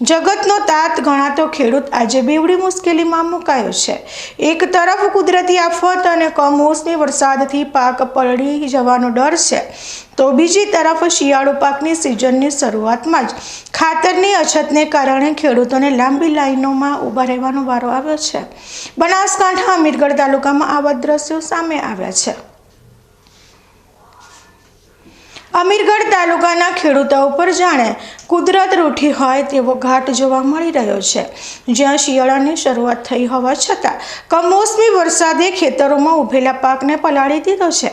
જગતનો તાત ગણાતો ખેડૂત આજે બેવડી મુશ્કેલીમાં મુકાયો છે. એક તરફ કુદરતી આફત અને કમોસમી વરસાદથી પાક પલળી જવાનો ડર છે, તો બીજી તરફ શિયાળુ પાકની સિઝનની શરૂઆતમાં જ ખાતરની અછતને કારણે ખેડૂતોને લાંબી લાઈનોમાં ઊભા રહેવાનો વારો આવ્યો છે. બનાસકાંઠા અમીરગઢ તાલુકામાં આવા દ્રશ્યો સામે આવ્યા છે. અમીરગઢ તાલુકાના ખેડૂતો ઉપર જાણે કુદરત રૂઠી હોય તેવો ઘાટ જોવા મળી રહ્યો છે. જ્યાં શિયાળાની શરૂઆત થઈ હોવા છતાં કમોસમી વરસાદે ખેતરોમાં ઊભેલા પાકને પલાળી દીધો છે.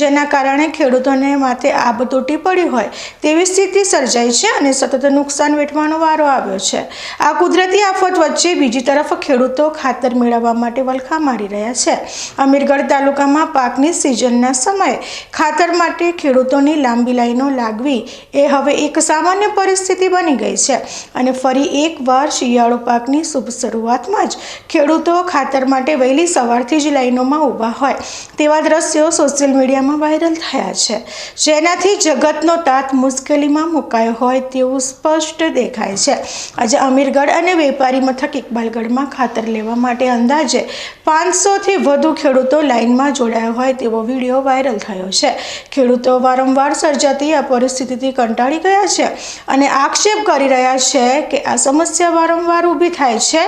જેના કારણે ખેડૂતોને માથે આબ તૂટી પડી હોય તેવી સ્થિતિ સર્જાઈ છે અને સતત નુકસાન વેઠવાનો વારો આવ્યો છે. આ કુદરતી આફત વચ્ચે બીજી તરફ ખેડૂતો ખાતર મેળવવા માટે વલખા મારી રહ્યા છે. અમીરગઢ તાલુકામાં પાકની સિઝનના સમયે ખાતર માટે ખેડૂતોની લાંબી લાઈનો લાગવી એ હવે એક સામાન્ય પરિસ્થિતિ બની ગઈ છે. અને ફરી એકવાર શિયાળુ પાકની શુભ શરૂઆતમાં જ ખેડૂતો ખાતર માટે વહેલી સવારથી જ લાઈનોમાં ઊભા હોય તેવા દ્રશ્યો સોશિયલ મીડિયામાં વાયરલ થયા છે. જેનાથી જગતનો તાત મુશ્કેલીમાં મુકાયો હોય તેવું સ્પષ્ટ દેખાય છે. આજે અમીરગઢ અને વેપારી મથક ઇકબાલગઢમાં ખાતર લેવા માટે અંદાજે પાંચસોથી વધુ ખેડૂતો લાઇનમાં જોડાયા હોય તેવો વીડિયો વાયરલ થયો છે. ખેડૂતો વારંવાર સર્જાતી આ પરિસ્થિતિથી કંટાળી ગયા છે. અને આક્ષેપ કરી રહ્યા છે કે આ સમસ્યા વારંવાર ઊભી થાય છે.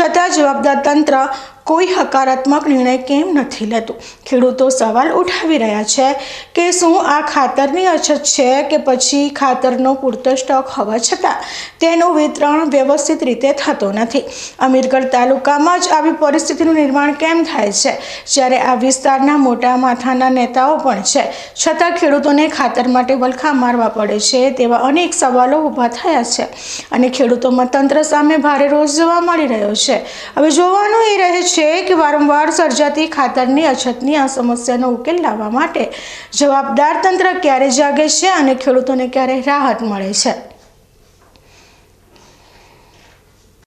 છતાં જવાબદાર તંત્ર કોઈ હકારાત્મક નિર્ણય કેમ નથી લેતું? ખેડૂતો સવાલ ઉઠાવી રહ્યા છે કે શું આ ખાતરની અછત છે કે પછી ખાતરનો પૂરતો સ્ટોક હોવા છતાં તેનું વિતરણ વ્યવસ્થિત રીતે થતું નથી? અમીરગઢ તાલુકામાં જ આવી પરિસ્થિતિનું નિર્માણ કેમ થાય છે? જ્યારે આ વિસ્તારના મોટા માથાના નેતાઓ પણ છે, છતાં ખેડૂતોને ખાતર માટે વલખા મારવા પડે છે તેવા અનેક સવાલો ઊભા થયા છે અને ખેડૂતોમાં તંત્ર સામે ભારે રોષ જોવા મળી રહ્યો છે. હવે જોવાનું એ રહે છે કે વારંવાર સર્જાતી ખાતરની અછતની આ સમસ્યાનો ઉકેલ લાવવા માટે જવાબદાર તંત્ર ક્યારે જાગે છે અને ખેડૂતોને ક્યારે રાહત મળે છે?